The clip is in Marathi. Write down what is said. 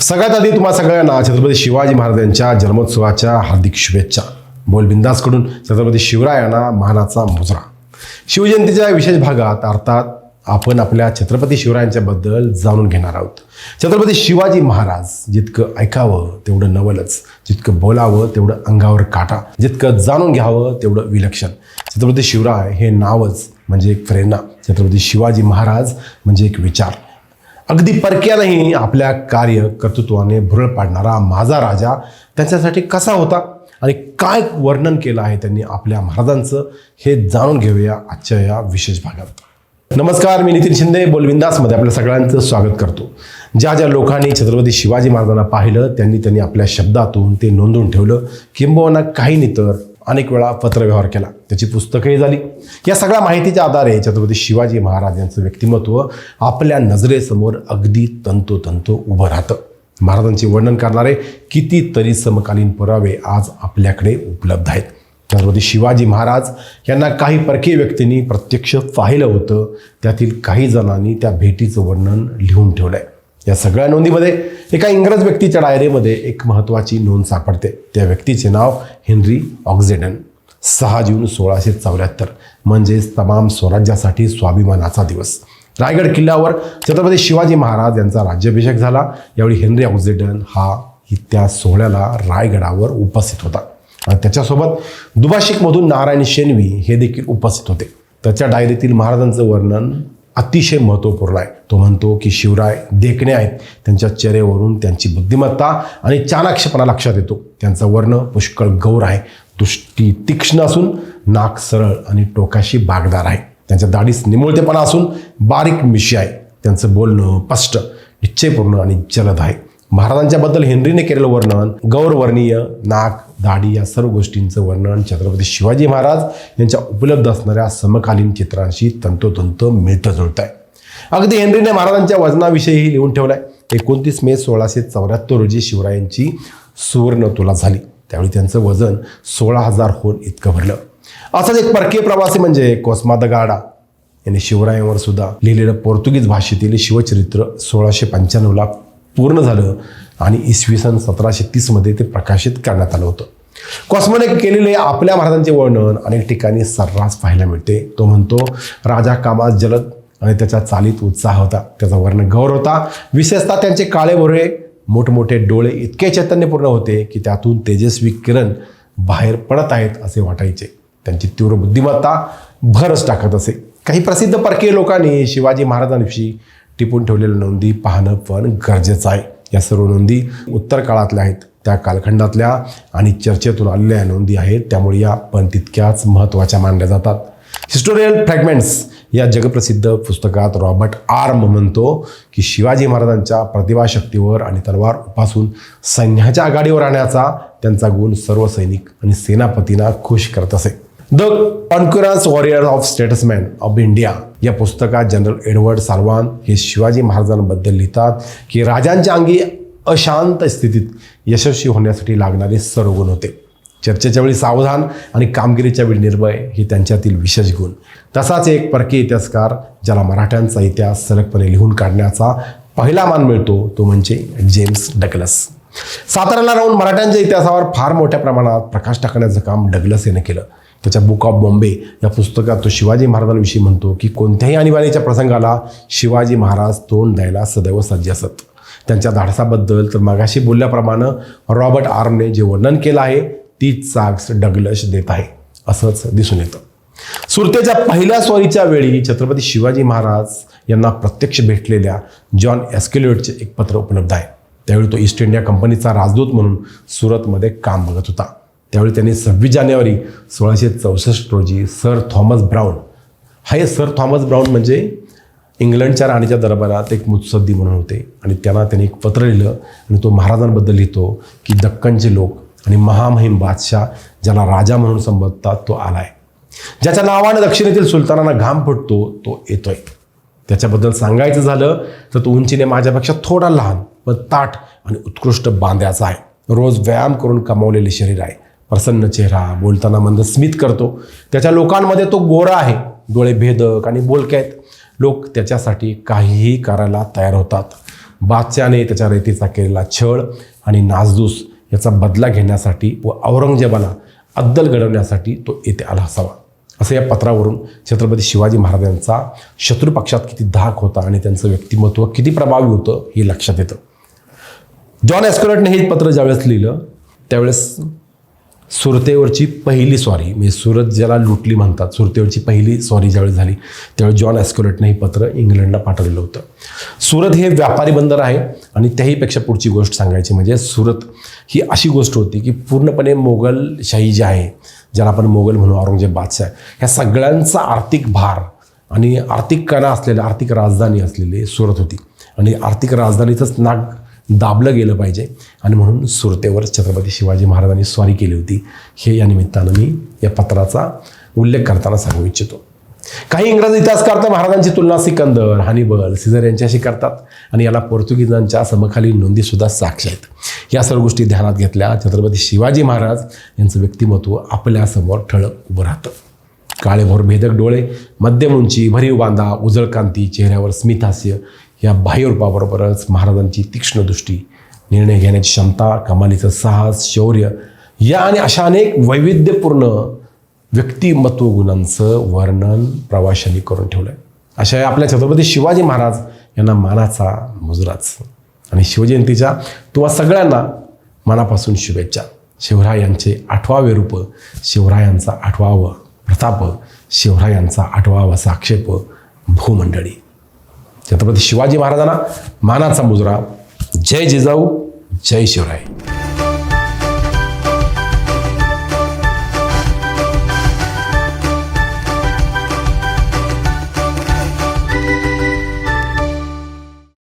सगळ्यात आधी तुम्हा सगळ्यांना छत्रपती शिवाजी महाराजांच्या जन्मोत्सवाच्या हार्दिक शुभेच्छा. बोल बिंदासकडून छत्रपती शिवरायांना मानाचा मुजरा. शिवजयंतीच्या विशेष भागात अर्थात आपण आपल्या छत्रपती शिवरायांच्याबद्दल जाणून घेणार आहोत. छत्रपती शिवाजी महाराज जितकं ऐकावं तेवढं नवलच जितकं बोलावं तेवढं अंगावर काटा जितकं जाणून घ्यावं तेवढं विलक्षण. छत्रपती शिवराय हे नावच म्हणजे एक प्रेरणा. छत्रपती शिवाजी महाराज म्हणजे एक विचार. अगदी परक्यानंही आपल्या कार्य कर्तृत्वाने भुरळ पाडणारा माझा राजा त्यांच्यासाठी कसा होता आणि काय वर्णन केलं आहे त्यांनी आपल्या महाराजांचं हे जाणून घेऊया आजच्या या विशेष भागात. नमस्कार मी नितीन शिंदे बोलविंदासमध्ये आपल्या सगळ्यांचं स्वागत करतो. ज्या ज्या लोकांनी छत्रपती शिवाजी महाराजांना पाहिलं त्यांनी त्यांनी आपल्या शब्दातून ते नोंदवून ठेवलं. किंबहुना काही नाही तर अनेक वेळा पत्रव्यवहार केला. त्याची पुस्तकंही झाली. या सगळ्या माहितीच्या आधारे छत्रपती शिवाजी महाराज यांचं व्यक्तिमत्व आपल्या नजरेसमोर अगदी तंतोतंत उभं राहतं. महाराजांचे वर्णन करणारे कितीतरी समकालीन पुरावे आज आपल्याकडे उपलब्ध आहेत. छत्रपती शिवाजी महाराज यांना काही परकीय व्यक्तींनी प्रत्यक्ष पाहिलं होतं. त्यातील काही जणांनी त्या भेटीचं वर्णन लिहून ठेवलं आहे या सगळ्या नोंदीमध्ये एका इंग्रज व्यक्तीच्या डायरीमध्ये एक महत्त्वाची नोंद सापडते. त्या व्यक्तीचे नाव हेनरी ऑक्झिडन. सहा जून सोळाशे चौऱ्याहत्तर म्हणजेच तमाम स्वराज्यासाठी स्वाभिमानाचा दिवस. रायगड किल्ल्यावर छत्रपती शिवाजी महाराज यांचा राज्याभिषेक झाला. यावेळी हेनरी ऑक्झिडन हा त्या सोहळ्याला रायगडावर उपस्थित होता. आणि त्याच्यासोबत दुभाषिकमधून नारायण शेनवी हे देखील उपस्थित होते. त्याच्या डायरीतील महाराजांचं वर्णन अतिशय महत्त्वपूर्ण आहे. तो म्हणतो की शिवराय देखणे आहेत. त्यांच्या चेहऱ्यावरून त्यांची बुद्धिमत्ता आणि चाणाक्षपणा लक्षात येतो. त्यांचा वर्ण पुष्कळ गौर आहे. दृष्टी तीक्ष्ण असून नाक सरळ आणि टोकाशी बागदार आहे. त्यांच्या दाढीस निमुळतेपणा असून बारीक मिशी आहे. त्यांचं बोलणं स्पष्ट निश्चयपूर्ण आणि जलद आहे. महाराजांच्याबद्दल हेनरीने केलेलं वर्णन गौरवर्णीय नाक दाढी या सर्व गोष्टींचं वर्णन छत्रपती शिवाजी महाराज यांच्या उपलब्ध असणाऱ्या समकालीन चित्रांशी तंतोतंत मिळतं जुळतं आहे अगदी हेनरीने महाराजांच्या वजनाविषयीही लिहून ठेवलाय एकोणतीस मे सोळाशे चौऱ्याहत्तर रोजी शिवरायांची सुवर्ण तुला झाली. त्यावेळी त्यांचं वजन सोळा हजार होऊन इतकं भरलं. असाच एक परकीय प्रवासी म्हणजे कोस्मा द गाडा. यांनी शिवरायांवर सुद्धा लिहिलेलं पोर्तुगीज भाषेतील शिवचरित्र सोळाशे पंच्याण्णवला पूर्ण झालं. आणि इसवी सन सतराशे तीसमध्ये ते प्रकाशित करण्यात आलं होतं. कॉस्मोने केलेले आपल्या महाराजांचे वर्णन अनेक ठिकाणी सर्रास पाहायला मिळते. तो म्हणतो राजा कामास जलद आणि त्याच्या चालीत उत्साह होता. त्याचा वर्ण गौर होता. विशेषतः त्यांचे काळे भोरे मोठमोठे डोळे इतके चैतन्यपूर्ण होते की त्यातून तेजस्वी किरण बाहेर पडत आहेत असे वाटायचे. त्यांची तीव्र बुद्धिमत्ता भरच टाकत असे. काही प्रसिद्ध परकीय लोकांनी शिवाजी महाराजांविषयी टिपून ठेवलेल्या नोंदी पाहणं पण गरजेचं आहे. या सर्व नोंदी उत्तर काळातल्या आहेत त्या कालखंडातल्या आणि चर्चेतून आलेल्या नोंदी आहेत. त्यामुळे या पण तितक्याच महत्त्वाच्या मानल्या जातात. हिस्टोरियल फ्रॅगमेंट्स या जगप्रसिद्ध पुस्तकात रॉबर्ट आर्म म्हणतो की शिवाजी महाराजांच्या प्रतिभाशक्तीवर आणि तलवार उपासून सैन्याच्या आघाडीवर आणण्याचा त्यांचा गुण सर्व सैनिक आणि सेनापतींना खुश करत असे. The concurrence warrior of statesman of India. या पुस्तकात जनरल एडवर्ड सालवान हे शिवाजी महाराजांबद्दल लिहितात की राजांच्या अंगी अशांत स्थितीत यशस्वी होण्यासाठी लागणारे सर्व गुण होते. चर्चेच्या वेळी सावधान आणि कामगिरीच्या वेळी निर्भय हे त्यांच्यातील विशेष गुण. तसाच एक परकीय इतिहासकार ज्याला मराठ्यांचा इतिहास सलगपणे लिहून काढण्याचा पहिला मान मिळतो तो म्हणजे जेम्स डगलस. साताऱ्याला राहून मराठ्यांच्या इतिहासावर फार मोठ्या प्रमाणात प्रकाश टाकण्याचं काम डगलस याने केलं. त्याच्या बुक ऑफ बॉम्बे या पुस्तकात तो शिवाजी महाराजांविषयी म्हणतो की कोणत्याही आणीबाणीच्या प्रसंगाला शिवाजी महाराज तोंड द्यायला सदैव सज्ज असत. त्यांच्या धाडसाबद्दल तर मागाशी बोलल्याप्रमाणे रॉबर्ट आर्मने जे वर्णन केलं आहे तीच चाक्स डगलश देत आहे. असंच दिसून येतं. सुरतेच्या पहिल्या स्वारीच्या वेळी छत्रपती शिवाजी महाराज यांना प्रत्यक्ष भेटलेल्या जॉन एस्क्युलेटचे एक पत्र उपलब्ध आहे. त्यावेळी तो ईस्ट इंडिया कंपनीचा राजदूत म्हणून सुरतमध्ये काम बघत होता. त्यावेळी त्यांनी सव्वीस जानेवारी सोळाशे चौसष्ट रोजी सर थॉमस ब्राऊन हा हे सर थॉमस ब्राऊन म्हणजे इंग्लंडच्या राणीच्या दरबारात एक मुत्सद्दी म्हणून होते. आणि त्यांना त्यांनी एक पत्र लिहिलं आणि तो महाराजांबद्दल लिहितो की दक्कनचे लोक आणि महामहिम बादशाह ज्याला राजा म्हणून संबोधतात तो आला आहे ज्याच्या नावाने दक्षिणेतील सुलतानांना घाम फुटतो तो येतोय. त्याच्याबद्दल सांगायचं झालं तर तो उंचीने माझ्यापेक्षा थोडा लहान पण ताठ आणि उत्कृष्ट बांध्याचा आहे. रोज व्यायाम करून कमावलेले शरीर आहे. प्रसन्न चेहरा बोलताना मंद स्मित करतो. त्याच्या लोकांमध्ये तो गोरा आहे. डोळे भेदक आणि बोलके आहेत. लोक त्याच्यासाठी काहीही करायला तयार होतात. बादशाने त्याच्या रेतीचा केलेला छळ आणि नासधूस याचा बदला घेण्यासाठी व औरंगजेबाला अद्दल घडवण्यासाठी तो येथे आला असावा. असं या पत्रावरून छत्रपती शिवाजी महाराजांचा शत्रुपक्षात किती धाक होता आणि त्यांचं व्यक्तिमत्व किती प्रभावी होतं हे लक्षात येतं. जॉन एस्कॉलटने हे पत्र ज्यावेळेस लिहिलं त्यावेळेस सुरतेवरची पहिली स्वारी म्हणजे सुरत ज्याला लुटली म्हणतात सुरतेवरची पहिली स्वारी ज्यावेळी झाली त्यावेळी जॉन ॲस्क्युलेटने हे पत्र इंग्लंडला पाठवलेलं होतं. सुरत हे व्यापारी बंदर आहे आणि त्याहीपेक्षा पुढची गोष्ट सांगायची म्हणजे सुरत ही अशी गोष्ट होती की पूर्णपणे मोगलशाही जी आहे ज्याला आपण मोगल म्हणू औरंगजेब बादशाह ह्या सगळ्यांचा आर्थिक भार आणि आर्थिक कणा असलेल्या आर्थिक राजधानी असलेली सुरत होती. आणि आर्थिक राजधानीचंच नाग दाबलं गेलं पाहिजे. आणि म्हणून सुरतेवर छत्रपती शिवाजी महाराजांनी स्वारी केली होती. हे या निमित्तानं मी या पत्राचा उल्लेख करताना सांगू इच्छितो. काही इंग्रज इतिहासकार तर महाराजांची तुलना सिकंदर हानिबल सिझर यांच्याशी करतात. आणि याला पोर्तुगीजांच्या समखाली नोंदीसुद्धा साक्ष आहेत. या सर्व गोष्टी ध्यानात घेतल्या छत्रपती शिवाजी महाराज यांचं व्यक्तिमत्व आपल्यासमोर ठळक उभं राहतं. काळेभोर भेदक डोळे मध्यम उंची भरीव बांधा उजळकांती चेहऱ्यावर स्मितहास्य या बाह्यरूपाबरोबरच महाराजांची तीक्ष्ण दृष्टी निर्णय घेण्याची क्षमता कमालीचं साहस शौर्य या आणि अशा अनेक वैविध्यपूर्ण व्यक्तिमत्व गुणांचं वर्णन प्रवाशांनी करून ठेवलं आहे अशा आपल्या छत्रपती शिवाजी महाराज यांना मानाचा मुजराच. आणि शिवजयंतीच्या तुम्हा सगळ्यांना मनापासून शुभेच्छा. शिवरायांचे आठवावे रूप शिवरायांचा आठवावं प्रताप शिवरायांचा आठवावा साक्षेप भूमंडळी. छत्रपती शिवाजी महाराजांना मानाचा मुजरा. जय जिजाऊ जय शिवराय.